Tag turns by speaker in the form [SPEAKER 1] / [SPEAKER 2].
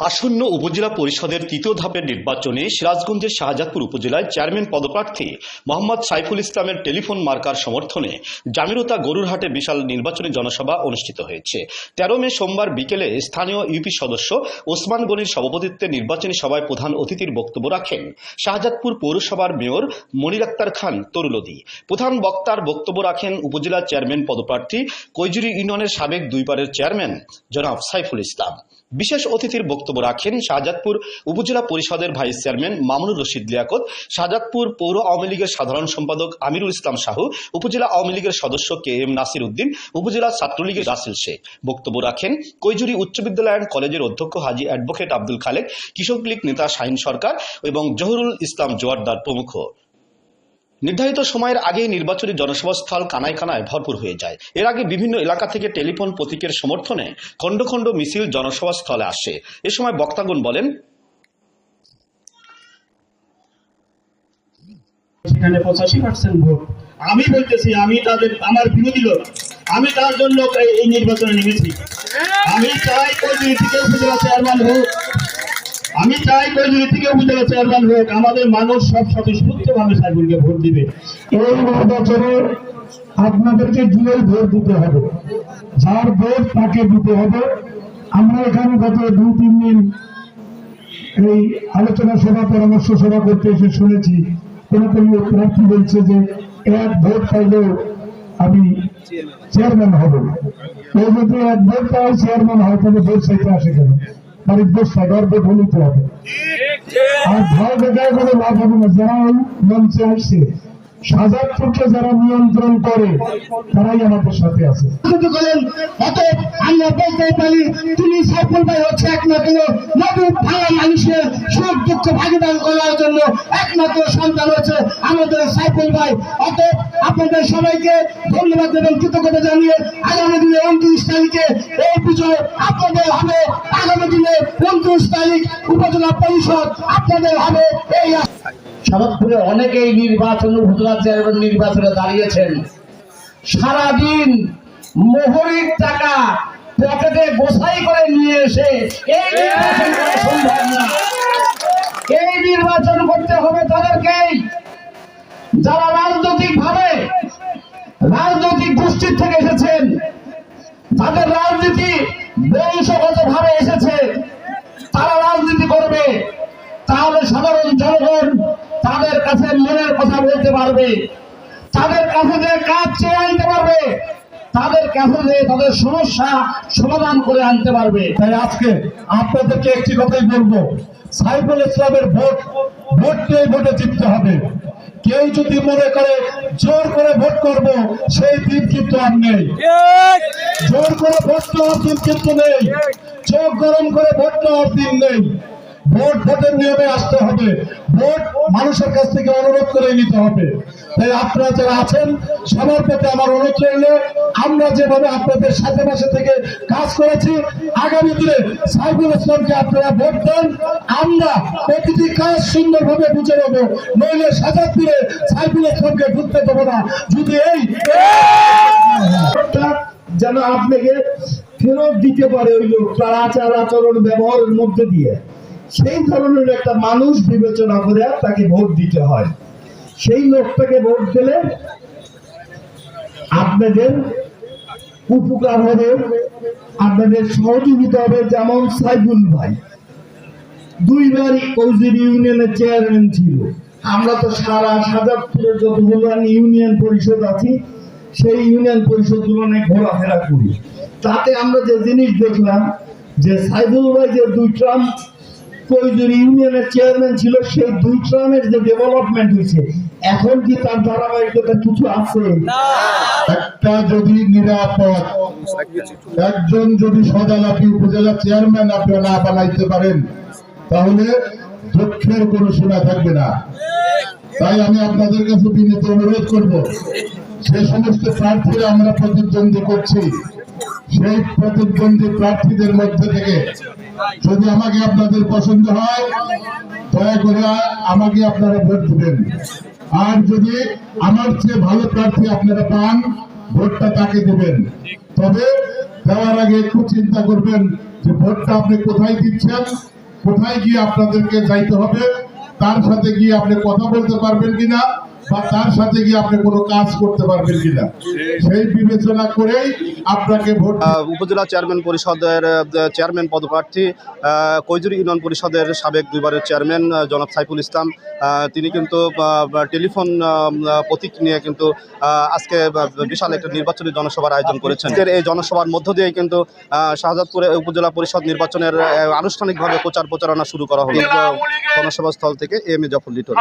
[SPEAKER 1] আসন্ন উপজেলা পরিষদের তৃতীয় ধাপের নির্বাচনে সিরাজগঞ্জের শাহজাদপুর উপজেলায় চেয়ারম্যান পদপ্রার্থী মোহাম্মদ সাইফুল ইসলামের টেলিফোন মার্কার সমর্থনে জামিরতা গরুরহাটে বিশাল নির্বাচনী জনসভা অনুষ্ঠিত হয়েছে। তেরো মে সোমবার বিকেলে স্থানীয় ইউপি সদস্য ওসমান গনির সভাপতিত্বে নির্বাচনী সভায় প্রধান অতিথির বক্তব্য রাখেন শাহজাদপুর পৌরসভার মেয়র মনির আক্তার খান তরুলদি। প্রধান বক্তার বক্তব্য রাখেন উপজেলা চেয়ারম্যান পদপ্রার্থী কৈজুরি ইউনিয়নের সাবেক দুইবারের চেয়ারম্যান জনাব সাইফুল ইসলাম। বিশেষ অতিথির বক্তব্য রাখেন শাহজাদপুর উপজেলা পরিষদের ভাইস চেয়ারম্যান মামুনুর রশিদ লিয়াকত, শাহজাদপুর পৌর আওয়ামী লীগের সাধারণ সম্পাদক আমিরুল ইসলাম শাহু, উপজেলা আওয়ামী লীগের সদস্য কে এম নাসির উদ্দিন, উপজেলা ছাত্রলীগের রাসেল শেখ। বক্তব্য রাখেন কৈজুরি উচ্চ বিদ্যালয় অ্যান্ড কলেজের অধ্যক্ষ হাজি অ্যাডভোকেট আব্দুল খালেক, কৃষক লীগ নেতা শাহিন সরকার এবং জহুরুল ইসলাম জোয়ারদার প্রমুখ। নির্ধারিত সময়ের আগেই নির্বাচনী জনসভাস্থল কানায় কানায় ভরপুর হয়ে যায়। এর আগে বিভিন্ন এলাকা থেকে টেলিফোন প্রতীকের সমর্থনে খণ্ড খণ্ড মিছিল জনসভাস্থলে আসে। এ সময় বক্তাগণ বলেন,
[SPEAKER 2] সেখানে পঁচাশি পার্সেন্ট ভোট। আমি বলতেছি, আমি তাদের, আমার বিরোধী লোক আমি তার জন্য এই- নির্বাচনে নেমেছি। আমি চাই চেয়ারম্যান হোক আমি চাই কৈজুরি থেকে উপজেলা চেয়ারম্যান হোক, আমাদের মানুষ সব স্বতঃস্ফূর্ত ভাবে সাইবুলকে ভোট দিবে।
[SPEAKER 3] এই নির্বাচনে আপনাদেরকে গিয়েই ভোট দিতে হবে। যার ভোট তাকে দিতে হবে। আমরা এখানে গত দুই, তিন দিন এই আলোচনা সভা, পরামর্শ সভা করতে এসে শুনেছি। কোন কোন প্রার্থী বলছে যে, এক ভোট পাইলেও আমি চেয়ারম্যান হব। কেউ যদি এক ভোট পায় চেয়ারম্যান হয়, তাহলে ভোট চাইতে আসে কেন? বাড়ির সদর ভূমিতে হবে। আর ভয় বেজায় করে লাভ হবে না। যারা ওই মঞ্চে আসছে সাজাদপুরকে যারা নিয়ন্ত্রণ করে, তারাই আমাদের সাথে আছে।
[SPEAKER 4] ধন্যবাদ জানিয়ে আগামী দিনে উনত্রিশ তারিখে আপনাদের হবে। আগামী দিনে উনত্রিশ উপজেলা পরিষদ আপনাদের হবে। এই আশা।
[SPEAKER 5] অনেকেই নির্বাচন উপজেলা চেয়ারম্যান নির্বাচনে দাঁড়িয়েছেন। সারাদিন মোহরির টাকা পকেটে গোসাই করে নিয়ে এসে এই নির্বাচন করা সম্ভব না। এই নির্বাচন করতে হবে তাদেরকেই। যারা রাজনৈতিক ভাবে রাজনৈতিক গোষ্ঠীর থেকে এসেছেন তাদের রাজনীতি বংশগত ভাবে এসেছে, তারা রাজনীতি করবে। তাহলে সাধারণ জনগণ তাদের কাছে মনের কথা বলতে পারবে। তাদের কাছে যে কাজ চেয়ে আনতে পারবে। তাদের কাছে যে তাদের সমস্যা সমাধান করে আনতে পারবে।
[SPEAKER 3] তাই আজকে আপনাদেরকে একটি কথাই বলব। সাইফুল ইসলামের ভোট ভোট নিয়ে ভোটে জিততে হবে। কেউ যদি মনে করে জোর করে ভোট করব সেই দিন কিন্তু আর নেই। জোর করে ভোট নেওয়ার দিন কিন্তু নেই। চোখ গরম করে ভোট নেওয়ার দিন নেই। ভোট ভোটের নিয়মে আসতে হবে। ভোট মানুষের কাছ থেকে অনুরোধ করে নিতে হবে। তাই আপনারা যারা আছেন, সবার প্রতি আমার অনুরোধ রইল, আমরা যেভাবে আপনাদের সাথে পাশে থেকে কাজ করেছি, আগামী দিনে সাইফুল ইসলামকে আপনারা ভোট দেন। আমরা প্রতিটি কাজ সুন্দরভাবে বুঝে নেব। নইলে সাজাদপুরে সাইফুল ইসলামকে ঢুকতে দেবো না। যদি এই
[SPEAKER 2] যেন আপনাকে ফেরত দিতে পারে ওই লোক তার আচার আচরণ ব্যবহারের মধ্যে দিয়ে। সেই ধরনের একটা মানুষ বিবেচনা করে তাকে ভোট দিতে হয়। সেই লোকটাকে ভোট দিলে আপনাদের উপকার হবে, আপনাদের সহযোগিতা হবে, যেমন সাইফুল ভাই। দুইবারই কৌজির ইউনিয়নের চেয়ারম্যান ছিল। আমরা তো সারা সাজাদপুরের যতগুলো ইউনিয়ন পরিষদ আছি, সেই ইউনিয়ন পরিষদগুলো ঘোরাফেরা করি। তাতে আমরা যে জিনিস দেখলাম, যে সাইদুল ভাই যে দুই ট্রাম কৈজুর ইউনিয়নের চেয়ারম্যান ছিল সেই দুই ট্রামের যে ডেভেলপমেন্ট হয়েছে এখন কি তার ধারাবাহিকতা কিছু আছে?
[SPEAKER 3] একটা যদি নিরাপদ একজন যদি সদালাপি উপজেলা চেয়ারম্যান আপনারা না বানাইতে পারেন তাহলে দুঃখের কোনো সীমা থাকবে না। তাই আমি আপনাদের কাছে বিনীত অনুরোধ করব যে সমস্ত প্রার্থীরা আমরা প্রতিদ্বন্দ্বী করছি। সেই প্রতিদ্বন্দ্বী প্রার্থীদের মধ্যে থেকে যদি আমাকে আপনাদের পছন্দ হয়, দয়া করে আমাকে আপনারা ভোট দিবেন। আর যদি আমার চেয়ে ভালো প্রার্থী আপনারা পান, ভোটটা তাকে দেবেন। তবে দেওয়ার আগে একটু চিন্তা করবেন
[SPEAKER 6] যে ভোটটা আপনি কোথায় দিচ্ছেন, কোথায় গিয়ে আপনাদেরকে যাইতে হবে, তার সাথে গিয়ে আপনি কথা বলতে পারবেন কিনা বা তার সাথে গিয়ে আপনি কোনো কাজ করতে পারবেন কিনা? সেই বিবেচনা করেই আপনাকে ভোট
[SPEAKER 7] উপজেলা চেয়ারম্যান পরিষদের চেয়ারম্যান পদপ্রার্থী কৈজুরি ইউনিয়ন পরিষদের সাবেক দুইবারের চেয়ারম্যান জনাব সাইফুল ইসলাম। তিনি কিন্তু টেলিফোন প্রতীক নিয়ে কিন্তু আজকে বিশাল একটা নির্বাচনী জনসভার আয়োজন করেছেন। এই জনসভার মধ্য দিয়ে কিন্তু শাহজাদপুরে উপজেলা পরিষদ নির্বাচনের আনুষ্ঠানিকভাবে প্রচার প্রচারণা শুরু করা হলো। জনসভাস্থল থেকে এম এ জফর লিটন।